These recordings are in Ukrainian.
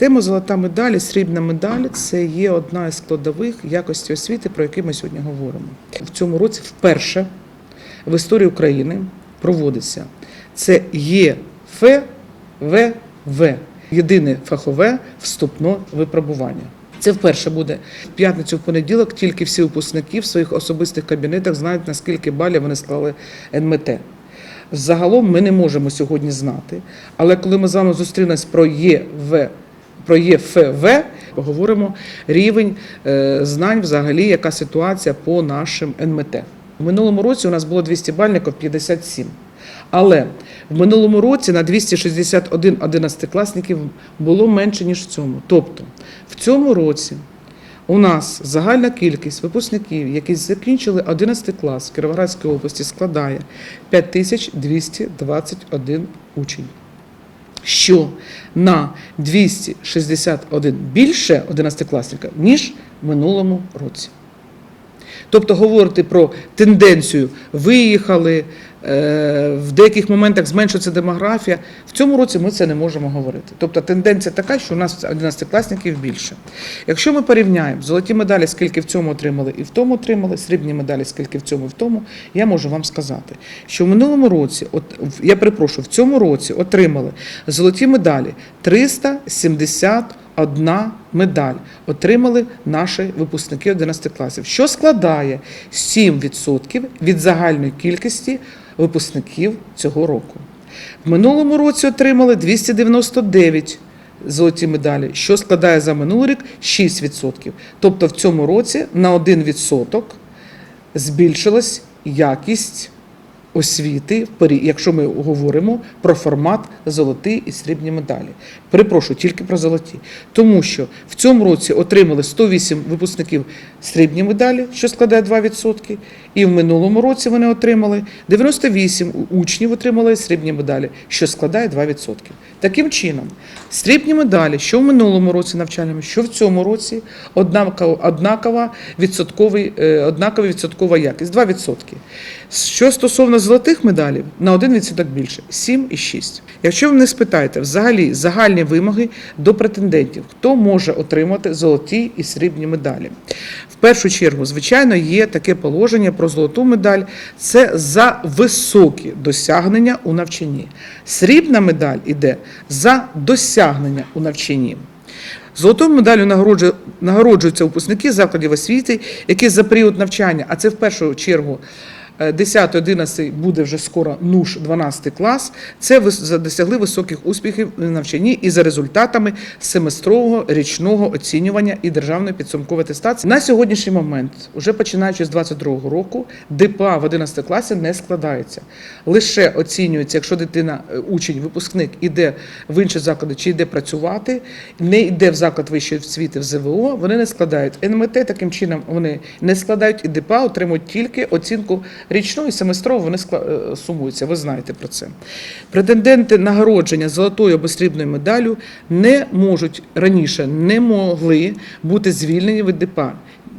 Тема золота медаль, срібна медаль це є одна із складових якості освіти, про які ми сьогодні говоримо. В цьому році вперше в історії України проводиться це ЄФВВ єдине фахове вступне випробування. Це вперше буде в п'ятницю, в понеділок. Тільки всі випускники в своїх особистих кабінетах знають, наскільки балів вони склали НМТ. Загалом ми не можемо сьогодні знати. Але коли ми з вами зустрінемось про ЄВ, про ЄФВ, поговоримо рівень е, знань взагалі, яка ситуація по нашим НМТ. В минулому році у нас було 200 бальників 57. Але в минулому році на 261 одинадцятикласників було менше, ніж в цьому. Тобто в цьому році у нас загальна кількість випускників, які закінчили 11 клас в Кіровоградській області, складає 5221 учень. Що на 261 більше 11-класника, ніж в минулому році. Тобто говорити про тенденцію виїхали, е, в деяких моментах зменшується демографія. В цьому році ми це не можемо говорити. Тобто тенденція така, що у нас 11-класників більше. Якщо ми порівняємо золоті медалі, скільки в цьому отримали і в тому отримали, срібні медалі, скільки в цьому і в тому, я можу вам сказати, що в минулому році, от я перепрошую, в цьому році отримали золоті медалі 371 медаль отримали наші випускники 11 класів, що складає 7% від загальної кількості випускників цього року. В минулому році отримали 299 золоті медалі, що складає за минулий рік 6%. Тобто в цьому році на 1% збільшилась якість освіти, якщо ми говоримо про формат золоті і срібні медалі. Перепрошую, тільки про золоті. Тому що в цьому році отримали 108 випускників срібні медалі, що складає 2%, і в минулому році вони отримали 98 учнів отримали срібні медалі, що складає 2%. Таким чином, срібні медалі, що в минулому році навчальному, що в цьому році, однакова, однакова, відсотковий, е, однакова відсоткова якість 2%. Що стосовно золотих медалів, на 1% більше 7,6. Якщо ви мене спитаєте, взагалі загальні вимоги до претендентів, хто може отримати золоті і срібні медалі? В першу чергу, звичайно, є таке положення про золоту медаль. Це за високі досягнення у навчанні. Срібна медаль іде за досягнення у навчанні. Золотою медаллю нагороджуються випускники закладів освіти, які за період навчання, а це в першу чергу 10-11 буде вже скоро НУШ 12 клас. Це досягли високих успіхів в навчанні і за результатами семестрового річного оцінювання і державної підсумкової атестації. На сьогоднішній момент, уже починаючи з 22 року, ДПА в 11 класі не складається. Лише оцінюється, якщо дитина, е, учень, випускник іде в інші заклади чи йде працювати, не йде в заклад вищої освіти в ЗВО, вони не складають НМТ, таким чином вони не складають і ДПА, отримують тільки оцінку річну і семестрову, вони е, сумуються. Ви знаєте про це. Претенденти нагородження золотою або срібною медаллю не можуть раніше не могли бути звільнені від ДПА.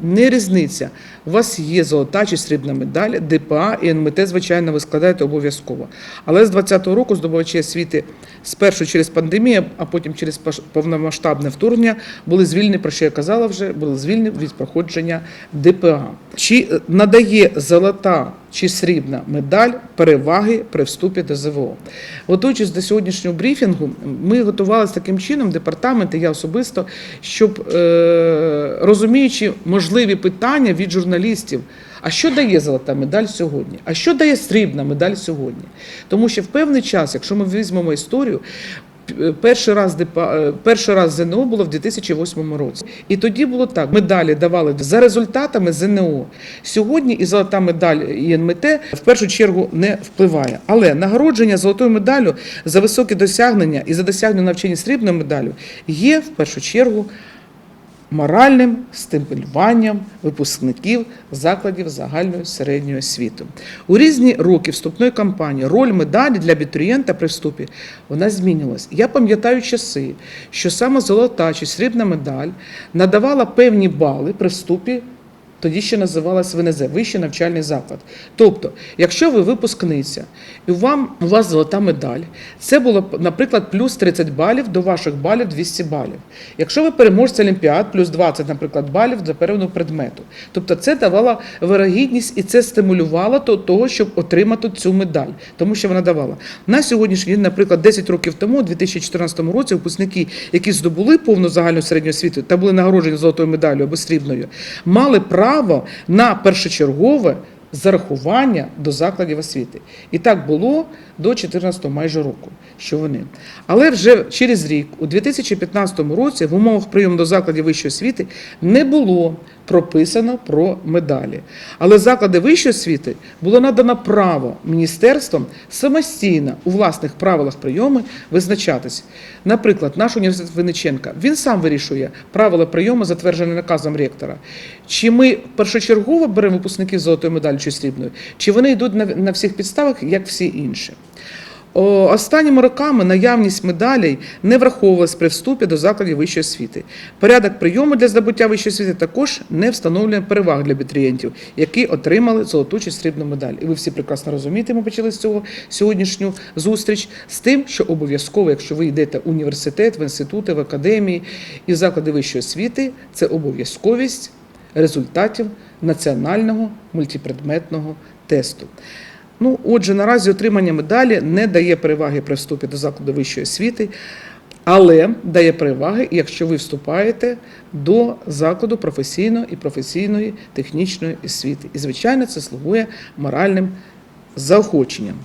Не різниця. У вас є золота чи срібна медаль, ДПА і НМТ, звичайно, ви складаєте обов'язково. Але з 2020 року здобувачі освіти спершу через пандемію, а потім через повномасштабне вторгнення були звільнені, про що я казала вже, були звільнені від проходження ДПА. Чи е, надає золота чи срібна медаль переваги при вступі до ЗВО? Готуючись до сьогоднішнього брифінгу, ми готувалися таким чином, департамент і я особисто, щоб е, розуміючи можливі питання від журналістів. А що дає золота медаль сьогодні? А що дає срібна медаль сьогодні? Тому що в певний час, якщо ми візьмемо історію, перший раз е, перший раз ЗНО було в 2008 році. І тоді було так: медалі давали за результатами ЗНО. Сьогодні і золота медаль і в першу чергу не впливає. Але нагородження золотою медаллю за високі досягнення і за досягнення навчання срібною медаллю є в першу чергу моральним стимулюванням випускників закладів загальної середньої освіти. У різні роки вступної кампанії роль медалі для абітурієнта при вступі вона змінилась. Я пам'ятаю часи, що саме золота чи срібна медаль надавала певні бали при вступі тоді ще називалась ВНЗ, Вищий навчальний заклад. Тобто, якщо ви випускниця і вам у вас золота медаль, це було, наприклад, плюс 30 балів до ваших балів 200 балів. Якщо ви переможця Олімпіад, плюс 20, наприклад, балів до певного предмету. Тобто це давало вирогідність і це стимулювало до того, щоб отримати цю медаль, тому що вона давала. На сьогоднішній день, наприклад, 10 років тому, у 2014 році, випускники, які здобули повну загальну середню освіту та були нагороджені золотою медаллю або срібною, мали право на першочергове зарахування до закладів освіти. І так було до 14 майже року, що вони. Але вже через рік, у 2015 році, в умовах прийому до закладів вищої освіти не було прописано про медалі. Але заклади вищої освіти було надано право міністерством самостійно у власних правилах прийому визначатись. Наприклад, наш університет Винниченка, він сам вирішує правила прийому, затверджені наказом ректора. Чи ми першочергово беремо випускників з золотою медаллю чи срібною, чи вони йдуть на, на всіх підставах, як всі інші. Останніми роками наявність медалей не враховувалась при вступі до закладів вищої освіти. Порядок прийому для здобуття вищої освіти також не встановлює переваг для абітурієнтів, які отримали золоту чи срібну медаль. І ви всі прекрасно розумієте, ми почали з цього сьогоднішню зустріч з тим, що обов'язково, якщо ви йдете в університет, в інститути, в академії і в заклади вищої освіти, це обов'язковість результатів національного мультипредметного тесту. Ну, отже, наразі отримання медалі не дає переваги при вступі до закладу вищої освіти, але дає переваги, якщо ви вступаєте до закладу професійної і професійної технічної освіти. І, звичайно, це слугує моральним заохоченням.